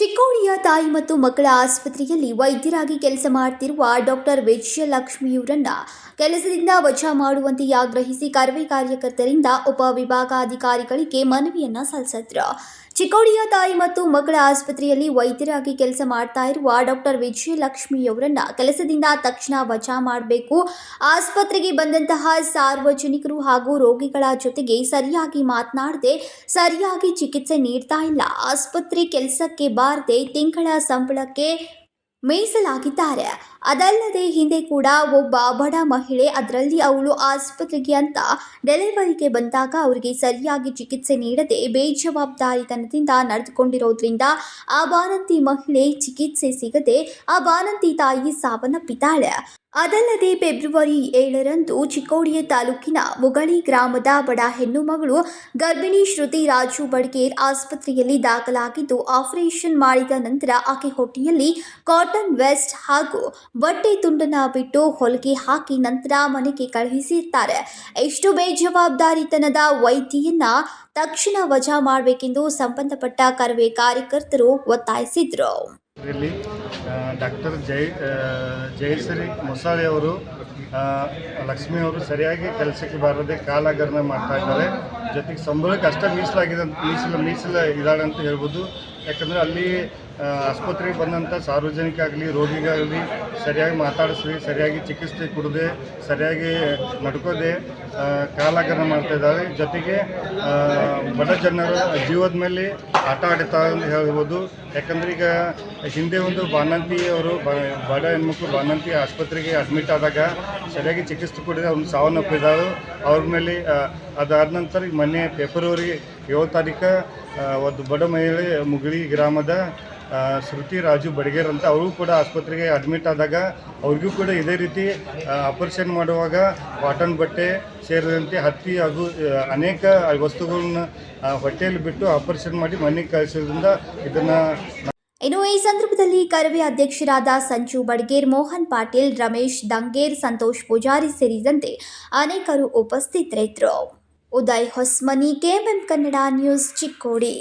to ಚಿಕ್ಕೋಡಿಯ ತಾಯಿ ಮತ್ತು ಮಕ್ಕಳ ಆಸ್ಪತ್ರೆಯಲ್ಲಿ ವೈದ್ಯರಾಗಿ ಕೆಲಸ ಮಾಡ್ತಿರುವ ಡಾಕ್ಟರ್ ವಿಜಯಲಕ್ಷ್ಮಿಯವರನ್ನ ಕೆಲಸದಿಂದ ವಜಾ ಮಾಡುವಂತೆ ಆಗ್ರಹಿಸಿ ಕರವೇ ಕಾರ್ಯಕರ್ತರಿಂದ ಉಪವಿಭಾಗಾಧಿಕಾರಿಗಳಿಗೆ ಮನವಿಯನ್ನ ಸಲ್ಲಿಸಿದ್ರು. ಚಿಕ್ಕೋಡಿಯ ತಾಯಿ ಮತ್ತು ಮಕ್ಕಳ ಆಸ್ಪತ್ರೆಯಲ್ಲಿ ವೈದ್ಯರಾಗಿ ಕೆಲಸ ಮಾಡ್ತಾ ಇರುವ ಡಾಕ್ಟರ್ ವಿಜಯಲಕ್ಷ್ಮಿಯವರನ್ನ ಕೆಲಸದಿಂದ ತಕ್ಷಣ ವಜಾ ಮಾಡಬೇಕು. ಆಸ್ಪತ್ರೆಗೆ ಬಂದಂತಹ ಸಾರ್ವಜನಿಕರು ಹಾಗೂ ರೋಗಿಗಳ ಜೊತೆಗೆ ಸರಿಯಾಗಿ ಮಾತನಾಡದೆ ಸರಿಯಾಗಿ ಚಿಕಿತ್ಸೆ ನೀಡ್ತಾ ಇಲ್ಲ. ಆಸ್ಪತ್ರೆ ಕೆಲಸಕ್ಕೆ ಬಾರದೆ ತಿಂಗಳ ಸಂಬಳಕ್ಕೆ ಮೀಸಲಾಗಿದ್ದಾರೆ. ಅದಲ್ಲದೆ ಹಿಂದೆ ಕೂಡ ಒಬ್ಬ ಬಡ ಮಹಿಳೆ ಅದರಲ್ಲಿ ಅವಳು ಆಸ್ಪತ್ರೆಗೆ ಅಂತ ಡೆಲಿವರಿಗೆ ಬಂದಾಗ ಅವರಿಗೆ ಸರಿಯಾಗಿ ಚಿಕಿತ್ಸೆ ನೀಡದೆ ಬೇಜವಾಬ್ದಾರಿತನದಿಂದ ನಡೆದುಕೊಂಡಿರೋದ್ರಿಂದ ಆ ಬಾನಂತಿ ಮಹಿಳೆ ಚಿಕಿತ್ಸೆ ಸಿಗದೆ ಆ ಬಾನಂತಿ ತಾಯಿ ಸಾವನ್ನಪ್ಪಿದ್ದಾಳೆ. ಅದಲ್ಲದೆ ಫೆಬ್ರವರಿ ಏಳರಂದು ಚಿಕ್ಕೋಡಿಯ ತಾಲೂಕಿನ ಮುಗಳಿ ಗ್ರಾಮದ ಬಡ ಹೆಣ್ಣು ಮಗಳು ಗರ್ಭಿಣಿ ಶ್ರುತಿ ರಾಜು ಬಡ್ಗೇರ್ ಆಸ್ಪತ್ರೆಯಲ್ಲಿ ದಾಖಲಾಗಿದ್ದು, ಆಪರೇಷನ್ ಮಾಡಿದ ನಂತರ ಆಕೆ ಹೊಟ್ಟೆಯಲ್ಲಿ ಕಾಟನ್ ವೆಸ್ಟ್ ಹಾಗೂ ಬಟ್ಟೆ ತುಂಡನ ಬಿಟ್ಟು ಹೊಲಿಗೆ ಹಾಕಿ ನಂತರ ಮನೆಗೆ ಕಳುಹಿಸಿರ್ತಾರೆ. ಎಷ್ಟು ಬೇಜವಾಬ್ದಾರಿತನದ ವೈದ್ಯೆಯನ್ನ ತಕ್ಷಣ ವಜಾ ಮಾಡಬೇಕೆಂದು ಸಂಬಂಧಪಟ್ಟ ಕರವೇ ಕಾರ್ಯಕರ್ತರು ಒತ್ತಾಯಿಸಿದ್ರು. ಇಲ್ಲಿ ಡಾಕ್ಟರ್ ಜೈ ಜಯಶ್ರೀ ಮೊಸಾಳೆ ಅವರು ಲಕ್ಷ್ಮಿ ಅವರು ಸರಿಯಾಗಿ ಕೆಲಸಕ್ಕೆ ಬಾರದೆ ಕಾಲಾಗರಣೆ ಮಾಡ್ತಾ ಇದ್ದಾರೆ. ಜೊತೆಗೆ ಸಂಬಳಕ್ಕೆ ಅಷ್ಟೇ ಮೀಸಲಾಗಿದೆ ಅಂತ ಮೀಸಲು ಮೀಸಲು ಇದ್ದಾಳೆ ಅಂತ ಹೇಳ್ಬೋದು. ಯಾಕಂದರೆ ಅಲ್ಲಿ ಆಸ್ಪತ್ರೆಗೆ ಬಂದಂಥ ಸಾರ್ವಜನಿಕ ಆಗಲಿ, ರೋಗಿಗಾಗಲಿ ಸರಿಯಾಗಿ ಮಾತಾಡಿಸಿ ಸರಿಯಾಗಿ ಚಿಕಿತ್ಸೆ ಕೊಡದೆ, ಸರಿಯಾಗಿ ನಡ್ಕೋದೆ ಕಾಲಾಗರಣ ಮಾಡ್ತಾ ಜೊತೆಗೆ ಬಡ ಜನರ ಜೀವದ ಮೇಲೆ ಆಟ ಆಡ್ತಾ ಅಂತ ಹೇಳ್ಬೋದು. ಯಾಕಂದ್ರೆ ಈಗ ಹಿಂದೆ ಒಂದು ಬಾಣಂತಿ ಅವರು ಬಡ ಹೆಣ್ಮಕ್ಳು ಬಾಣಂತಿ ಆಸ್ಪತ್ರೆಗೆ ಅಡ್ಮಿಟ್ ಆದಾಗ ಸರಿಯಾಗಿ ಚಿಕಿತ್ಸೆ ಕೊಡದೆ ಅವ್ನು ಸಾವನ್ನಪ್ಪಿದ್ದಾರೆ. ಅವ್ರ ಮೇಲೆ ಅದಾದ ನಂತರ ಮೊನ್ನೆ ಫೆಬ್ರವರಿ ಏಳು ತಾರೀಕು ಒಂದು ಬಡ ಮಹಿಳೆ ಮುಗಳಿ ಗ್ರಾಮದ ಶ್ರುತಿ ರಾಜು ಬಡಗೇರ್ ಅಂತ ಅವರು ಕೂಡ ಆಸ್ಪತ್ರೆಗೆ ಅಡ್ಮಿಟ್ ಆದಾಗ ಅವ್ರಿಗೂ ಕೂಡ ಇದೇ ರೀತಿ ಆಪರೇಷನ್ ಮಾಡುವಾಗ ಕಾಟನ್ ಬಟ್ಟೆ ಸೇರಿದಂತೆ ಹತ್ತಿ ಹಾಗೂ ಅನೇಕ ವಸ್ತುಗಳನ್ನ ಹೊಟ್ಟೆಯಲ್ಲಿ ಬಿಟ್ಟು ಆಪರೇಷನ್ ಮಾಡಿ ಮನೆಗೆ ಕಳಿಸೋದ್ರಿಂದ ಇದನ್ನು ಇನ್ನು ಈ ಸಂದರ್ಭದಲ್ಲಿ ಕರವೇ ಅಧ್ಯಕ್ಷರಾದ ಸಂಜು ಬಡ್ಗೇರ್, ಮೋಹನ್ ಪಾಟೀಲ್, ರಮೇಶ್ ದಂಗೇರ್, ಸಂತೋಷ್ ಪೂಜಾರಿ ಸೇರಿದಂತೆ ಅನೇಕರು ಉಪಸ್ಥಿತರಿದ್ದರು. Uday Hosmani KMM Kannada news Chikkodi.